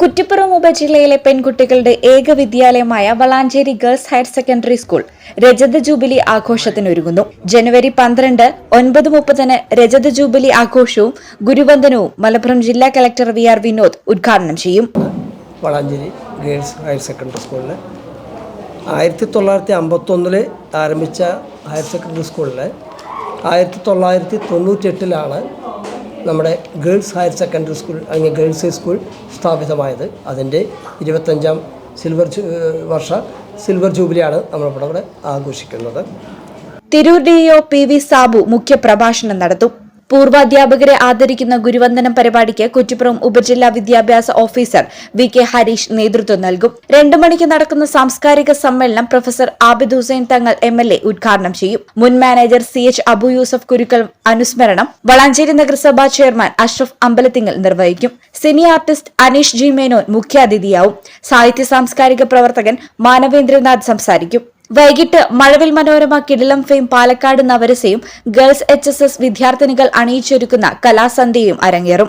കുറ്റിപ്പുറം ഉപജില്ലയിലെ പെൺകുട്ടികളുടെ ഏക വിദ്യാലയമായ Valanchery girls higher secondary school രജത ജൂബിലി ആഘോഷത്തിനൊരുങ്ങുന്നു. ജനുവരി പന്ത്രണ്ട് ഒൻപത് മുപ്പതിന് രജത ജൂബിലി ആഘോഷവും ഗുരുവന്ദനവും മലപ്പുറം ജില്ലാ കലക്ടർ വി ആർ വിനോദ് ഉദ്ഘാടനം ചെയ്യും. വളാഞ്ചേരി ഗേൾസ് ഹയർ സെക്കൻഡറി സ്കൂളിൽ ആയിരത്തി തൊള്ളായിരത്തി അമ്പത്തൊന്നിൽ ആരംഭിച്ച ഹയർ സെക്കൻഡറി സ്കൂളിൽ ആയിരത്തി തൊള്ളായിരത്തി തൊണ്ണൂറ്റെട്ടിലാണ് നമ്മുടെ ഗേൾസ് ഹയർ സെക്കൻഡറി സ്കൂൾ അല്ലെങ്കിൽ ഗേൾസ് ഹൈ സ്കൂൾ സ്ഥാപിതമായത്. അതിന്റെ ഇരുപത്തഞ്ചാം സിൽവർ വർഷ സിൽവർ ജൂബിലിയാണ് നമ്മളിവിടെ ആഘോഷിക്കുന്നത്. Tirur DEO P V Sabu മുഖ്യപ്രഭാഷണം നടത്തും. പൂർവാധ്യാപകരെ ആദരിക്കുന്ന ഗുരുവന്ദനം പരിപാടിക്ക് കുറ്റിപ്പുറം ഉപജില്ലാ വിദ്യാഭ്യാസ ഓഫീസർ വി കെ ഹരീഷ് നേതൃത്വം നൽകും. രണ്ടു മണിക്ക് നടക്കുന്ന സാംസ്കാരിക സമ്മേളനം professor Abid Hussain Thangal M L A ഉദ്ഘാടനം ചെയ്യും. മുൻ manager C H Abu Yusuf Kurukkal അനുസ്മരണം വളാഞ്ചേരി നഗരസഭാ ചെയർമാൻ അഷ്റഫ് അമ്പലത്തിങ്ങൽ നിർവഹിക്കും. Cine artist Aneesh G Menon മുഖ്യാതിഥിയാവും. സാഹിത്യ സാംസ്കാരിക പ്രവർത്തകൻ മാനവേന്ദ്രനാഥ് സംസാരിക്കും. വൈകിട്ട് മഴവിൽ മനോരമ കിടിലം ഫെയിം പാലക്കാട് നവരസയും ഗേൾസ് എച്ച് എസ് എസ് വിദ്യാർത്ഥിനികൾ അണിയിച്ചൊരുക്കുന്ന കലാസന്ധ്യയും അരങ്ങേറും.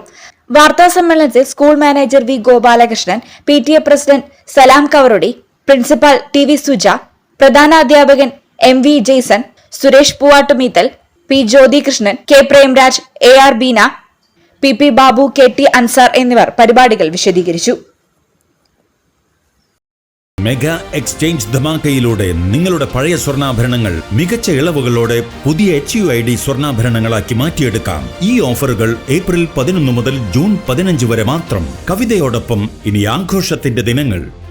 വാർത്താ സമ്മേളനത്തിൽ school manager V Gopalakrishnan P T A president Salam Kavarudi principal T V Suja പ്രധാന അധ്യാപകൻ M V Jaison Suresh Poovattumeethal P Jyothikrishnan K Premraj A R Beena P P Babu K T Ansar എന്നിവർ പരിപാടികൾ വിശദീകരിച്ചു. Mega exchange ധമാക്കയിലൂടെ നിങ്ങളുടെ പഴയ സ്വർണാഭരണങ്ങൾ മികച്ച ഇളവുകളോടെ പുതിയ എച്ച് യു ഐ ഡി സ്വർണാഭരണങ്ങളാക്കി മാറ്റിയെടുക്കാം. ഈ ഓഫറുകൾ ഏപ്രിൽ പതിനൊന്ന് മുതൽ ജൂൺ പതിനഞ്ച് വരെ മാത്രം. കവിതയോടൊപ്പം ഇനി ആഘോഷത്തിന്റെ ദിനങ്ങൾ.